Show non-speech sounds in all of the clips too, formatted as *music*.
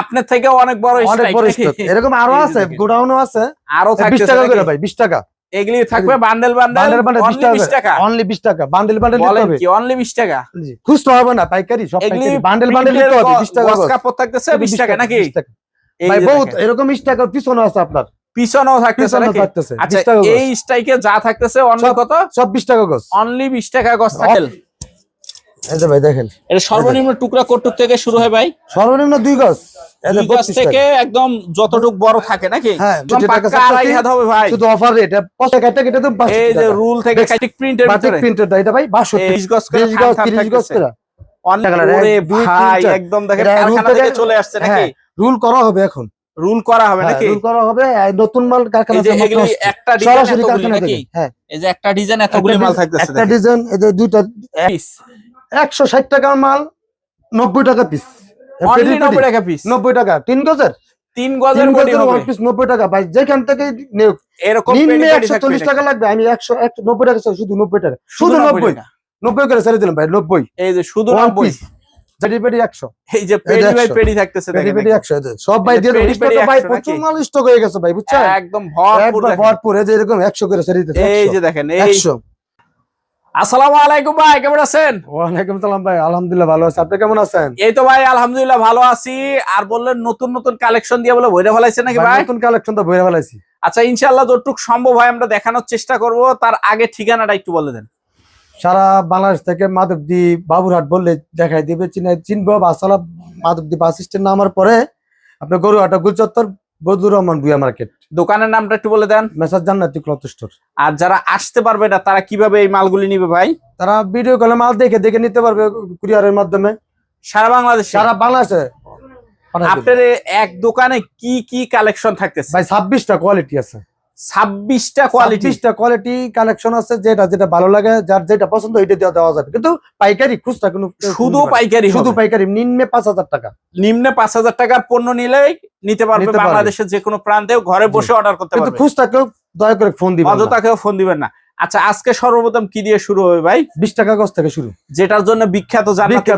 আপনার থেকে অনেক বড় অনেক বড় এরকম আরও আছে দেখেন। গোডাউনও আছে। আরও বিশ থাকতেছে টাকা করে ভাই বিশ টাকা। এগুলি থাকবে বান্ডেল বান্ডেল বান্ডেল বান্ডেল বিশ অনলি 20 টাকা? অনলি বিশ টাকা। বান্ডেল বান্ডেল নিতে হবে। কি অনলি 20 টাকা? জি। খুচরো হবে না পাইকারি সব পাইকারি। বান্ডেল বান্ডেল নিতে হবে বিশ টাকা গস গজ। কাপড় থাকতেছে 20 টাকা নাকি? 20 ভাই বহুত এরকম বিশ টাকা পিছনে আছে আপনার। পিছনেও থাকতেছে নাকি? আচ্ছা 20 গজ। এই স্ট্রাইকে যা থাকতেছে অনলি কত? সব বিশ টাকা গজ অনলি 20 টাকা গস থাকে। এই যে ভাই দেখেন। এটা সর্বনিম্ন টুকরা কটুক থেকে শুরু হয় ভাই। সর্বনিম্ন দুই গজ। থেকে একদম যতটুক বড় থাকে নাকি? হ্যাঁ, একদম 20 টাকা পাক্কা আড়াই হাত হবে ভাই। শুধু অফার রেট পয়সা কাটা কেটে তো এই যে রুল থেকে কাইটিক প্রিন্টের বাটিক প্রিন্টের এটা ভাই 62 গজ করে 30 গজ থান থান 30 গজ করে। অনেক টাকা লাগে, ওরে এক, দুই, তিন, ভাই একদম দেখেন কারখানা থেকে থেকে- চলে আসছে নাকি? হ্যাঁ, রুল করা হবে এখন। রুল করা হবে হ্যাঁ, নাকি? রুল করা হবে। নতুন মাল কারখানা থেকে একটা ডিজাইন সরাসরি এতগুলি নাকি? হ্যাঁ। এই যে একটা ডিজাইন এতগুলি মাল থাকতেছে একটা ডিজাইন এই যে দুইটা পিস 160 টাকার মাল 90 টাকা পিস নব্বই টাকা পিস 90 টাকা। তিন গজের? তিন গজের ওয়ান পিস 90 টাকা। ভাই যেখান থেকে এরকম নিম্নে 140 থাকবে টাকা লাগবে। আমি 100 90 টাকা শুধু 90 টাকা। শুধু শুধু 90 90 টাকা। 90 করে ছেড়ে দিলাম ভাই 90 এই যে শুধু ওয়ান 90 জারি পেডি 100 এই যে পেডি বাই 100 থাকতেছে পেডি দেখেন পেডি 100 সব ভাই দিয়ে পেডি পেডি ভাই প্রচুর মাল স্টক হয়ে গেছে ভাই বুঝছেন? একদম ভরপুর একবার ভরপুর। এই যে এরকম 100 করে ছেড়ে দিতে এই যে দেখেন এই 100 আসসালামু আলাইকুম ভাই কেমন আছেন? ওয়ালাইকুম সালাম ভাই আলহামদুলিল্লাহ ভালো আছি। আপনি কেমন আছেন? এই তো ভাই আলহামদুলিল্লাহ ভালো আছি। আর বললেন নতুন নতুন কালেকশন দিয়ে বলে বইটা ফেলাইছে নাকি ভাই ভাই? নতুন কালেকশন তো ফেলাইছি। আচ্ছা ইনশাআল্লাহ যতটুকু সম্ভব হয় আমরা দেখানোর চেষ্টা করব। তার আগে ঠিকানাটা একটু বলে দেন। সারা বাংলাদেশ থেকে মাধবদী বাবুরহাট বললে দেখাই দিবে। চিনে চিনবো বাসালা মাধবদী বাস স্ট্যান্ড নামার পরে আপনার গরুহাটা গুলচত্বর বদুর রহমান বুয়া মার্কেট। দোকানের নামটা একটু বলে দেন। মেসাজ জান্নাতি ক্লথ স্টোর আর যারা আসতে পারবে না তারা কীভাবে এই মালগুলি নিবে ভাই? তারা ভিডিও কলে মাল দেখে দেখে নিতে পারবে কুরিয়ারের মাধ্যমে। সারা বাংলাদেশ? সারা বাংলাদেশে। আপনার এক দোকানে কি কি কালেকশন থাকতেছে? ভাই ছাব্বিশটা কোয়ালিটি আছে। ছাব্বিশটা কোয়ালিটি কোয়ালিটিটা কোয়ালিটি কালেকশন আছে যেটা যেটা ভালো লাগে যার যেটা পছন্দ ওইটা দেওয়া দেওয়া যাবে। কিন্তু পাইকারি খুচরা কোনো শুধু পাইকারি শুধু পাইকারি নিম্নে পাঁচ হাজার টাকা। নিম্নে পাঁচ হাজার টাকার পণ্য নিলেই নিতে পারবে বাংলাদেশের যে কোনো প্রান্তেও ঘরে বসে অর্ডার করতে পারবে। খুচরা কেউ দয়া করে ফোন দিবেন অযথা কেউ ফোন দিবেন না। আচ্ছা আজকে সর্বপ্রথম কি দিয়ে শুরু হবে ভাই? বিশ টাকা গজ থেকে শুরু। যেটার জন্য বিখ্যাত জান্নাতি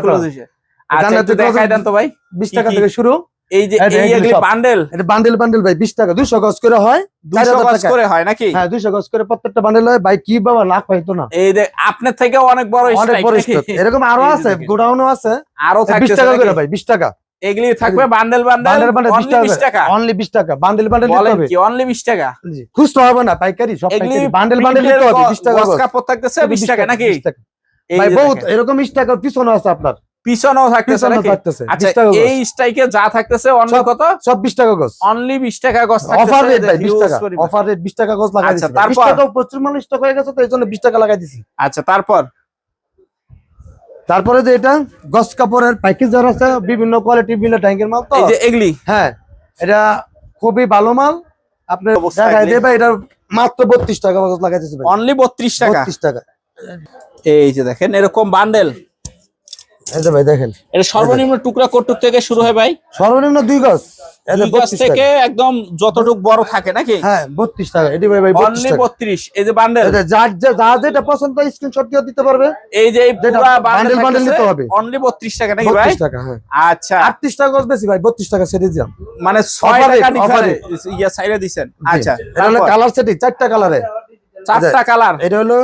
আচ্ছা দেখাই দেন তো ভাই বিশ টাকা থেকে শুরু। এই যে এই যে এই এগুলি এগুলি সব। বান্ডেল এটা বান্ডেল বান্ডেল ভাই বিশ টাকা দুশো গজ করে হয় চার দুশো হাজার গজ করে হয় নাকি? হ্যাঁ দুশো গজ করে প্রত্যেকটা বান্ডেল হয়। ভাই কি বাবা লাখ পাইতো না? এই যে আপনার থেকেও অনেক বড় অনেক strike বড় নাকি? stock। এরকম আরও আছে গোডাউনও আছে। আরও বিশ থাকতেছে টাকা করে ভাই বিশ টাকা। এগুলি থাকবে বান্ডেল বান্ডেল বান্ডেল বান্ডেল বিশ অনলি বিশ টাকা? অনলি বান্ডেল বান্ডেল নিতে হবে। কি অনলি বিশ টাকা? জি। খুচরা হবে না পাইকারি সব পাইকারি। বান্ডেল বান্ডেল নিতে হবে বিশ টাকা গজ গজ। কাপড় থাকতেছে টাকা নাকি? 20 টাকা। ভাই বহুত এরকম বিশ টাকা পিছনে আছে আপনার। পিছনেও থাকতেছে আচ্ছা 20। এই স্ট্রাইকে যা থাকতেছে কত? বিশ টাকা গজ। অনলি বিশ টাকা গজ অফার রেট ভাই টাকা। অফার রেট বিশ টাকা গজ লাগাই আচ্ছা, তারপর? টাকা প্রচুর মানুষ স্টক হয়ে গেছে তো এই জন্য টাকা লাগাই দিছি। আচ্ছা তারপর? তারপরে যে এটা গজ কাপড়ের প্যাকেজ যারা আছে বিভিন্ন কোয়ালিটি বিভিন্ন ট্যাঙ্কের মাল তো? এই যে এগুলি? হ্যাঁ এটা খুবই ভালো মাল। আপনি দেখাই দেবে এটা মাত্র বত্রিশ টাকা গজ লাগাই দিছি ভাই। অনলি বত্রিশ টাকা? বত্রিশ টাকা। এই যে দেখেন এরকম বান্ডেল এই যে ভাই দেখেন। এটা সর্বনিম্ন টুকরা কটুক থেকে শুরু হয় ভাই। সর্বনিম্ন দুই গজ। থেকে একদম যতটুক বড় থাকে নাকি? হ্যাঁ বত্রিশ টাকা। এটি ভাই ভাই বত্রিশ অনলি টাকা। বত্রিশ। এই যে বান্ডেল যার যে- যেটা পছন্দ স্ক্রিনশট দিয়ে দিতে পারবে। এই যে বান্ডেল বান্ডেল নিতে হবে। অনলি বত্রিশ টাকা নাকি ভাই? টাকা হ্যাঁ। আচ্ছা। আটত্রিশ টাকা গজ বেশি ভাই বত্রিশ টাকা সেরে দিলাম। মানে ছয় টাকা ডিফারেন্স ইয়া সাইডে দিছেন। আচ্ছা এটা হলো তারপর? কালার সেটি চারটা কালারে চারটা কালার এটা হলো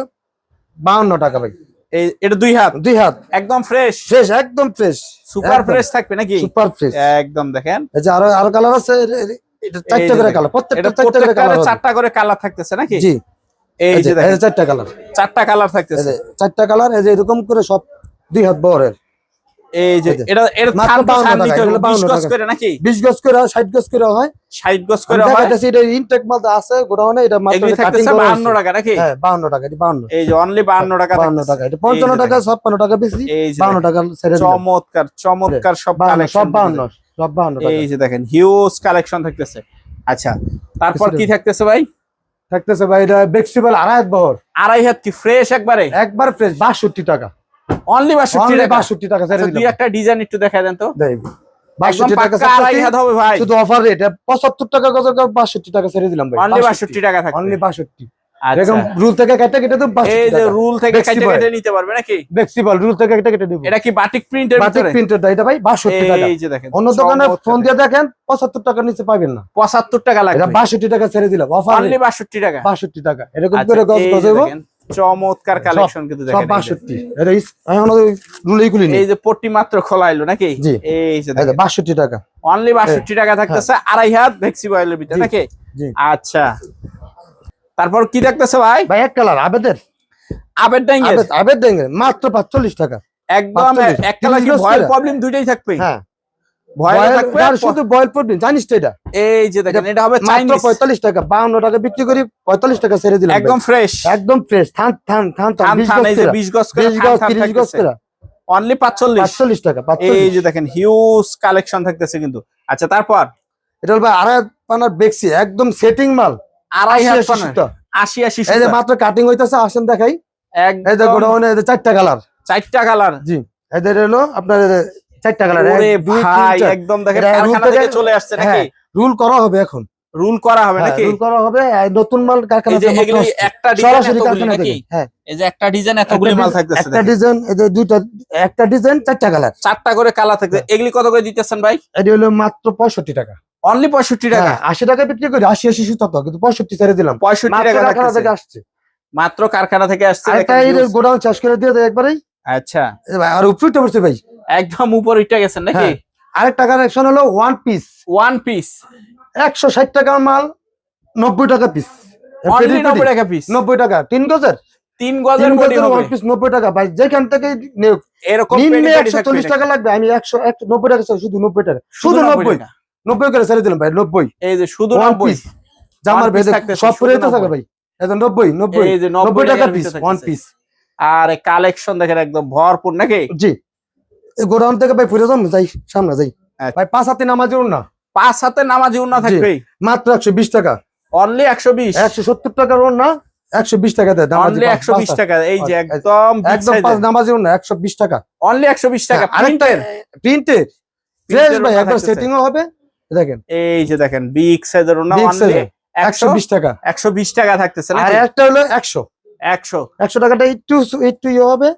বাউন্ন টাকা ভাই। এই এটা দুই হাত। দুই হাত। একদম ফ্রেশ ফ্রেশ একদম ফ্রেশ সুপার ফ্রেশ থাকবে নাকি? সুপার ফ্রেশ একদম দেখেন। এই যে আরও আরও কালার আছে এটা চারটা করে কালার প্রত্যেকটা চারটা করে কালার চারটা করে কালার থাকতেছে নাকি? জি। এই যে যে দেখেন। চারটা কালার চারটা কালার থাকতেছে। চারটা কালার এই যে এরকম করে সব দুই হাত বহরের এই যে এটা এটা থান তো 52 থান টাকা, নিতে হবে, এগুলো 20 গজ করে নাকি? বিশ গজ করে হয় ষাট গজ করে হয়। 60 গজ করে হয়? দেখাইতেছি এটা ইনটেক মাল আছে গোডাউনে এটা মাত্র কাটিং থাকতেছে 52 টাকা নাকি? হ্যাঁ বাউন্ন টাকা এটি বাউন্ন এই যে অনলি 52 টাকা এটা বেশি ছেড়ে চমৎকার চমৎকার সব কালেকশন সব বাউন্ন সব বাউন্ন টাকা। এই যে দেখেন হিউজ কালেকশন থাকতেছে। আচ্ছা তারপর কি থাকতেছে ভাই? থাকতেছে ভাই এটা বেক্সিবল আড়াই হাত বহর। আড়াই হাত কি ফ্রেশ একবারে? একবার ফ্রেশ বাষট্টি টাকা। অনলি 62 টাকা। টাকা ছেড়ে আচ্ছা, দুই একটা ডিজাইন একটু দেখায় দেন তো। দেই। টাকা পাক্কা আড়াই হাত হবে ভাই। শুধু অফার রেট পঁচাত্তর টাকা গজ বাষট্টি টাকা ছেড়ে দিলাম ভাই। অনলি 62 টাকা থাকবে। অনলি বাষট্টি। আচ্ছা। এরকম রুল থেকে কেটে কেটে দেবো এই যে রুল থেকে কেটে কেটে নিতে পারবে নাকি? ফ্লেক্সিবল রুল থেকে কেটে কেটে দেবো। এটা কি বাটিক প্রিন্টের বাটিক ভিতরে? প্রিন্টের এটা ভাই বাষট্টি টাকা। এই যে দেখেন অন্য দোকানে ফোন দিয়ে দেখেন পঁচাত্তর টাকার নিচে পাবেন না। 75 টাকা এটা লাগবে বাষট্টি টাকা ছেড়ে দিলাম। অফার অনলি 62 টাকা। বাষট্টি টাকা। এরকম আচ্ছা, করে গজ গজ হইবো। চমৎকার কালেকশন কিন্তু দেখেন এই যে। বাষট্টি। এটা ইস- এখন রুলেই এই যে পট্টি মাত্র খোলা এলো নাকি এই যে দেখেন। বাষট্টি টাকা। অনলি 62 টাকা থাকতেছে আড়াই হাত ভেক্সি বয়েলের ভিতরে নাকি? আচ্ছা। তারপর কি দেখতেছে ভাই? ভাই এক কালার আবেদের। আবের ডাইঙ্গের আবেদ আবেদ দেঙ্গে মাত্র পাঁচচল্লিশ টাকা। একদম এক কালার কি ভয়েল প্রবলেম দুইটাই থাকবে হ্যাঁ। শুধু বয়েল পড়বেন জানিস তো এটা? এই যে দেখেন এটা হবে মাত্র পঁয়তাল্লিশ টাকা বাউন্ন টাকা বিক্রি করি পঁয়তাল্লিশ টাকা ছেড়ে দিলাম। একদম ফ্রেশ একদম ফ্রেশ থান থান থান থান থান বিশ গজ এই যে করে। 20 গজ করে বিশ গজ তিরিশ গজ করে। অনলি 45 পাঁচচল্লিশ টাকা এই যে দেখেন হিউজ কালেকশন থাকতেছে কিন্তু। আচ্ছা তারপর? এটা হলো ভাই আড়াই পানার বেক্সি একদম সেটিং মাল। আড়াই আশি আশি আশি আশি এই যে মাত্র কাটিং হইতেছে আসেন দেখাই। এই যে একদম। গোডাউনে চারটা কালার চারটা কালার জি। এদের হলো আপনার চারটা কালার ভাই একদম দেখেন কারখানা থেকে থেকে- চলে আসছে নাকি? হ্যাঁ, রুল করা হবে এখন। রুল করা হবে হ্যাঁ, নাকি? রুল করা হবে। নতুন মাল কারখানা থেকে। একটা ডিজাইন সরাসরি কারখানা থেকে হ্যাঁ। এই যে একটা ডিজাইন এতগুলি মাল থাকতেছে একটা ডিজাইন এই যে দুইটা একটা ডিজাইন চারটা কালার চারটা করে কালার থাকবে এগুলি কত করে দিতেছেন ভাই? এটি হলো মাত্র পঁয়ষট্টি টাকা। অনলি পঁয়ষট্টি টাকা? হ্যাঁ, আশি টাকা বিক্রি করি আশি আশি সুতা কিন্তু ছেড়ে দিলাম। পঁয়ষট্টি মাত্র টাকা কারখানা থেকে আসছে। মাত্র কারখানা থেকে আসছে। গোডাউন চাষ করে দিয়ে দেয় একবারেই। আচ্ছা। আর উপরে পড়ছে ভাই? একদম উপর উঠে গেছেন নাকি? হ্যাঁ। আরেকটা কানেকশন হলো ওয়ান পিস ওয়ান পিস একশো ষাট টাকার মাল নব্বই টাকা পিস নব্বই টাকা পিস নব্বই টাকা। তিন গজের? তিন গজের ওয়ান পিস নব্বই টাকা। ভাই যেখান থেকে এরকম নিম্নে একশো চল্লিশ টাকা লাগবে। আমি একশো এক নব্বই টাকা শুধু নব্বই টাকা। শুধু নব্বই নব্বই। করে ছেড়ে দিলাম ভাই নব্বই। এই যে শুধু ওয়ান পিস জামার ভেদে সব পরে তো 90 থাকে ভাই। এখন নব্বই নব্বই। নব্বই টাকা পিস ওয়ান পিস আর কালেকশন দেখেন একদম ভরপুর নাকি? জি। গোডাউন থেকে ভাই ফিরে যান যাই সামনে যাই। আচ্ছা। ভাই পাঁচ হাতে নামাজি না। পাঁচ হাতে নামাজি উন্না থাকবে? মাত্র একশো বিশ টাকা। অনলি একশো বিশ? একশো সত্তর টাকার না একশো বিশ টাকা দেয় নামাজি অনলি একশো বিশ টাকা এই যে একদম একদম পাঁচ নামাজি না একশো বিশ টাকা। অনলি একশো বিশ টাকা। প্রিন্টের প্রিন্টের ফ্রেশ ভাই একবার। সেটিংও হবে। দেখেন। এই যে দেখেন বিগ সাইজের Big অনলি একশো বিশ টাকা। একশো বিশ টাকা থাকতেছে আর একটা হলো একশো। একশো। একশো টাকাটা একটু একটু ইয়ে হবে।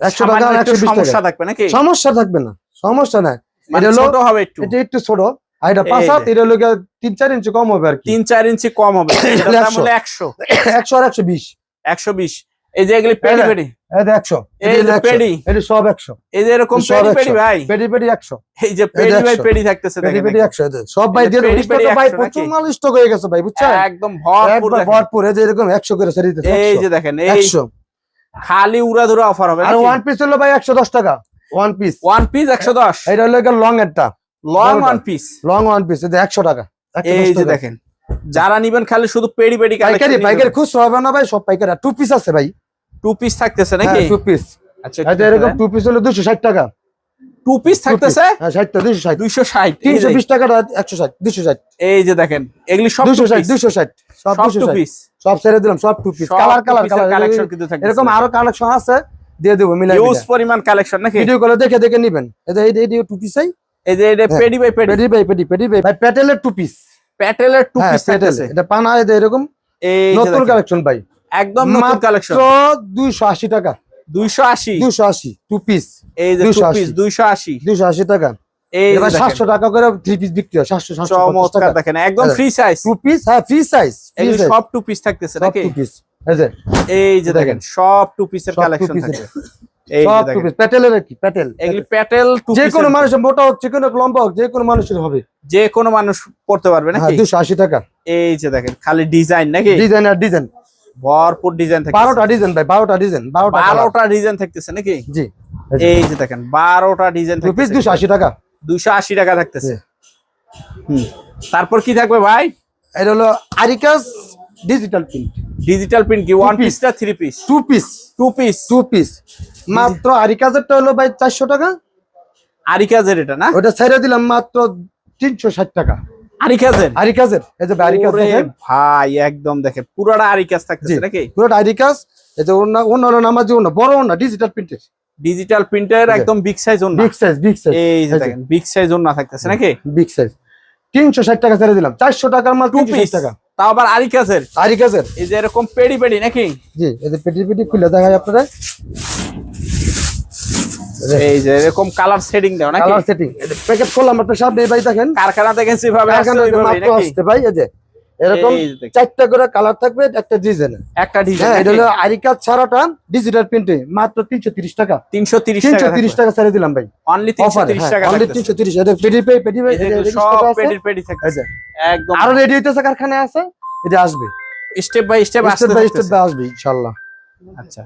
একশো টাকা সমস্যা থাকবে নাকি? সমস্যা থাকবে না সমস্যা নাই। মানে এটা ছোট হবে একটু। এটা একটু ছোট। আর এটা পাঁচ হাত। এটা তিন চার ইঞ্চি কম হবে আর তিন চার ইঞ্চি কম হবে। *coughs* একশো। একশো। *coughs* একশো আর একশো বিশ। একশো বিশ। এই যে এগুলি পেডি পেডি এটা একশো এই যে পেডি এটা সব একশো এই যে এরকম পেডি। পেডি ভাই পেডি পেডি একশো এই যে পেডি ভাই পেডি থাকতেছে পেডি দেখেন পেডি একশো এটা। সব ভাই দিয়ে ভাই প্রচুর মাল স্টক হয়ে গেছে ভাই বুঝছেন একদম ভরপুর ভরপুর এই যে এরকম একশো করে ছেড়ে দিতেছে এই যে দেখেন এই একশো খালি উড়াধুরা অফার হবে আর ওয়ান পিস হলো ভাই একশো দশ টাকা ওয়ান পিস ওয়ান পিস একশো দশ এটা হলো long এরটা long one piece long one piece এটা একশো টাকা এই যে দেখেন যারা নিবেন খালি শুধু পেডি পেডি পাইকারি পাইকারি খুচরো হবে না ভাই সব পাইকারি টু পিস আছে ভাই টু পিস থাকতেছে নাকি? টু পিস আচ্ছা এরকম টু পিস হলো দুশো ষাট টাকা। টু পিস থাকতেছে? হ্যাঁ ষাট টাকা দুশো ষাট। দুইশো ষাট তিনশো বিশ টাকা একশো ষাট দুশো ষাট। এই যে দেখেন এগুলি সব দুশো ষাট দুশো ষাট সব সব দুশো টু ষাট। পিস সব ছেড়ে দিলাম সব two piece colour colour colour collection কিন্তু থাকতেছে। এরকম আরও কালেকশন আছে দিয়ে দেবো মিলাই ইউজ পরিমাণ কালেকশন নাকি? ভিডিও কলে দেখে দেখে নিবেন। এটা এই এই টু পিস চাই এই। যে এটা। পেডি বাই পেডি পেডি বাই পেডি পেডি বাই ভাই প্যাটেলের টু পিস প্যাটেলের টু পিস থাকতেছে। এটা পানা এই যে এরকম। এই নতুন কালেকশন ভাই। একদম নতুন কালেকশন দুইশো আশি টাকা। দুইশো আশি? দুইশো আশি টু পিস এই যে টু পিস দুইশো আশি। দুইশো আশি টাকা। এই যে এবার দেখেন, সাতশো টাকা করে থ্রি পিস বিক্রি হয় সাতশো সাতশো চমৎকার টাকা। দেখেন একদম। ফ্রি সাইজ টু পিস হ্যাঁ ফ্রি সাইজ সাইজ সব টু পিস থাকতেছে নাকি? টু পিস এই যে এই যে দেখেন। সব টু পিসের কালেকশন থাকে। এই যে দেখেন। প্যাটেলের কি প্যাটেল। এগুলি প্যাটেল টু যে কোনো মানুষের মোটা হোক যে কোনো লম্বা হোক যে কোনো মানুষের হবে। যে কোনো মানুষ পড়তে পারবে হ্যাঁ নাকি? দুশো আশি টাকা। এই যে দেখেন খালি ডিজাইন নাকি? ডিজাইন আর ডিজাইন ভরপুর ডিজাইন থাকে বারোটা ডিজাইন ভাই বারোটা ডিজাইন বারোটা colour। বারোটা ডিজাইন থাকতেছে নাকি? জি। এই যে দেখেন বারোটা ডিজাইন টু পিস দুশো আশি টাকা। দুশো আশি টাকা থাকতেছে। হুম। তারপর কি থাকবে ভাই? এটা হলো আরিকাস ডিজিটাল প্রিন্ট ডিজিটাল প্রিন্ট কি? ওয়ান পিস না three piece two piece two piece two piece মাত্র আরিকাজেরটা হলো ভাই চারশো টাকা। আরিকাজের এটা না? ওটা ছেড়ে দিলাম মাত্র তিনশো ষাট টাকা। আরিকাজের আরিকাজের এই যে আরিকাজ দেখেন। ভাই একদম দেখেন পুরাটা আরিকাজ থাকতেছে নাকি? পুরোটা আরিকাজ এই যে হলো নামাজি বড় ডিজিটাল প্রিন্টের ডিজিটাল প্রিন্টের একদম big size big size big size এই যে দেখেন বিগ সাইজ থাকতেছে নাকি? বিগ সাইজ তিনশো ষাট টাকা ছেড়ে দিলাম চারশো টাকার মাল টাকা। তাও আবার আরিকাজের আরিকাজের এই যে এরকম পেডি পেডি নাকি? জি খুলে দেখাই আপনারা এই যে এরকম কালার সেটিং দাও নাকি? কালার সেটিং প্যাকেট করলাম আপনার সামনে ভাই দেখেন। কারখানা থেকে যেভাবে আসছে এখানে ওইভাবেই মাত্র নাকি? আসতে ভাই এই যে। এরকম এই যে দেখেন। চারটা করে কালার থাকবে একটা ডিজাইন একটা ডিজাইন হ্যাঁ এটা হলো আরিকা ছাড়াটা ডিজিটাল প্রিন্টে মাত্র তিনশো তিরিশ টাকা। টাকা তিরিশ টাকা ছেড়ে দিলাম ভাই। অনলি তিনশো অফার তিরিশ টাকা অনলি থাকতেছে। তিনশো তিরিশ। এটা পেটি পে পেটি পে এই যে এটা সব 30 টাকা আছে। পেডির পেডি এই একদম। আরও রেডি হইতেছে কারখানায় আছে? এটা আসবে। Step by step step by step আসবে আচ্ছা।